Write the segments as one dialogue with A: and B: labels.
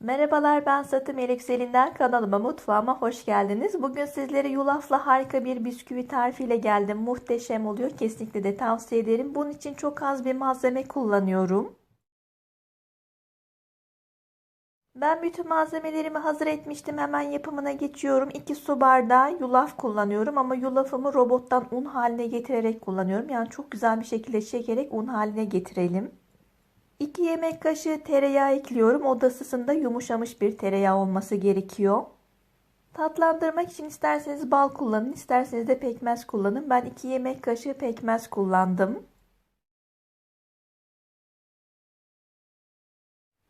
A: Merhabalar ben Satı Melekselinden kanalıma mutfağıma hoş geldiniz. Bugün sizlere yulafla harika bir bisküvi tarifiyle geldim. Muhteşem oluyor. Kesinlikle de tavsiye ederim. Bunun için çok az bir malzeme kullanıyorum. Ben bütün malzemelerimi hazır etmiştim. Hemen yapımına geçiyorum. 2 su bardağı yulaf kullanıyorum ama yulafımı robottan un haline getirerek kullanıyorum. Yani çok güzel bir şekilde çekerek un haline getirelim. 2 yemek kaşığı tereyağı ekliyorum. Odasında yumuşamış bir tereyağı olması gerekiyor. Tatlandırmak için isterseniz bal kullanın, isterseniz de pekmez kullanın. Ben 2 yemek kaşığı pekmez kullandım.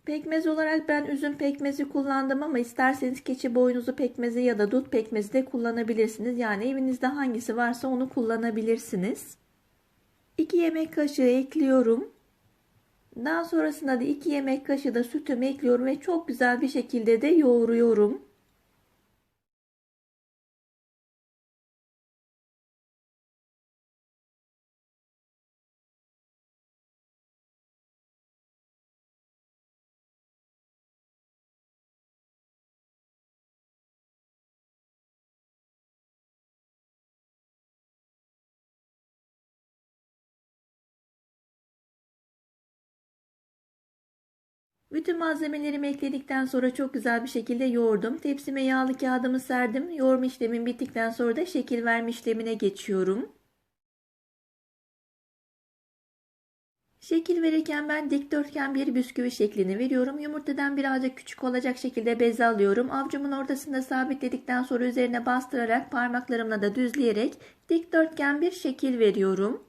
A: Pekmez olarak ben üzüm pekmezi kullandım ama isterseniz keçi boynuzu pekmezi ya da dut pekmezi de kullanabilirsiniz. Yani evinizde hangisi varsa onu kullanabilirsiniz. 2 yemek kaşığı ekliyorum. Daha sonrasında da 2 yemek kaşığı da sütümü ekliyorum ve çok güzel bir şekilde de yoğuruyorum. Bütün malzemelerimi ekledikten sonra çok güzel bir şekilde yoğurdum. Tepsime yağlı kağıdımı serdim. Yoğurma işlemim bittikten sonra da şekil verme işlemine geçiyorum. Şekil verirken ben dikdörtgen bir bisküvi şeklini veriyorum. Yumurtadan birazcık küçük olacak şekilde bez alıyorum. Avcumun ortasında sabitledikten sonra üzerine bastırarak parmaklarımla da düzleyerek dikdörtgen bir şekil veriyorum.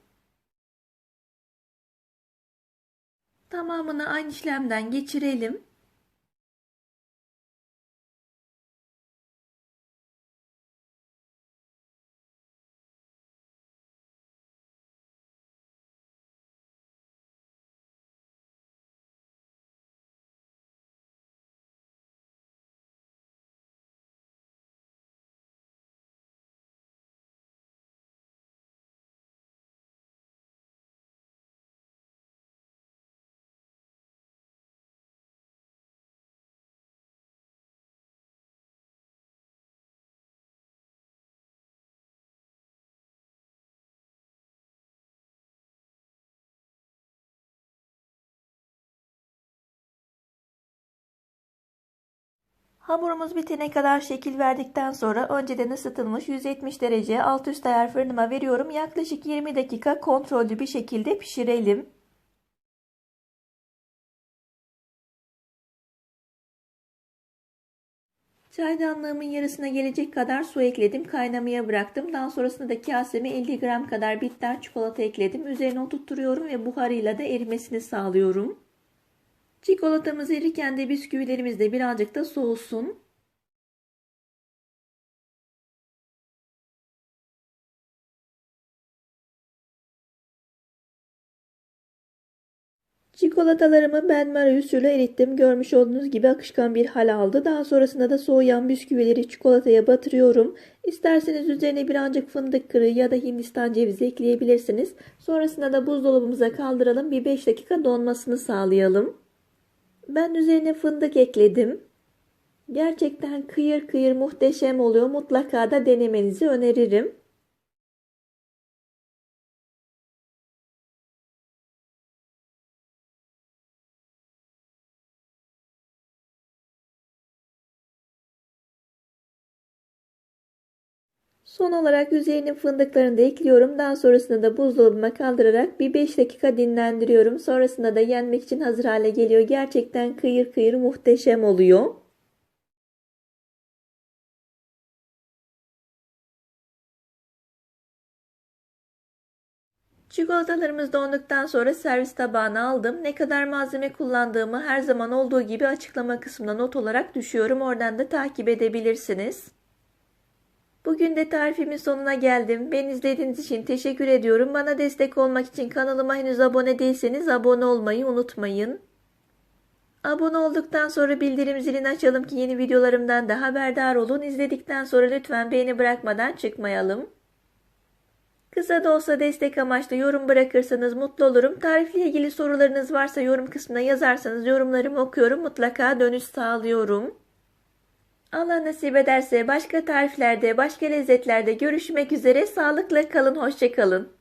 A: Tamamını aynı işlemden geçirelim. Hamurumuz bitene kadar şekil verdikten sonra önceden ısıtılmış 170 derece alt üst ayar fırınıma veriyorum. Yaklaşık 20 dakika kontrollü bir şekilde pişirelim. Çaydanlığımın yarısına gelecek kadar su ekledim. Kaynamaya bıraktım. Daha sonrasında da kaseme 50 gram kadar bitter çikolata ekledim. Üzerine oturtturuyorum ve buharıyla da erimesini sağlıyorum. Çikolatamız erirken de bisküvilerimiz de birazcık da soğusun. Çikolatalarımı ben mara usulü erittim. Görmüş olduğunuz gibi akışkan bir hal aldı. Daha sonrasında da soğuyan bisküvileri çikolataya batırıyorum. İsterseniz üzerine birazcık fındık kırığı ya da hindistan cevizi ekleyebilirsiniz. Sonrasında da buzdolabımıza kaldıralım. Bir 5 dakika donmasını sağlayalım. Ben üzerine fındık ekledim. Gerçekten kıyır kıyır muhteşem oluyor. Mutlaka da denemenizi öneririm. Son olarak üzerine fındıklarını da ekliyorum. Daha sonrasında da buzdolabıma kaldırarak bir 5 dakika dinlendiriyorum. Sonrasında da yenmek için hazır hale geliyor. Gerçekten kıyır kıyır muhteşem oluyor. Çikolatalarımız donduktan sonra servis tabağına aldım. Ne kadar malzeme kullandığımı her zaman olduğu gibi açıklama kısmına not olarak düşüyorum. Oradan da takip edebilirsiniz. Bugün de tarifimin sonuna geldim. Beni izlediğiniz için teşekkür ediyorum. Bana destek olmak için kanalıma henüz abone değilseniz abone olmayı unutmayın. Abone olduktan sonra bildirim zilini açalım ki yeni videolarımdan da haberdar olun. İzledikten sonra lütfen beğeni bırakmadan çıkmayalım. Kısa da olsa destek amaçlı yorum bırakırsanız mutlu olurum. Tarifle ilgili sorularınız varsa yorum kısmına yazarsanız yorumlarımı okuyorum. Mutlaka dönüş sağlıyorum. Allah nasip ederse başka tariflerde, başka lezzetlerde görüşmek üzere. Sağlıkla kalın, hoşça kalın.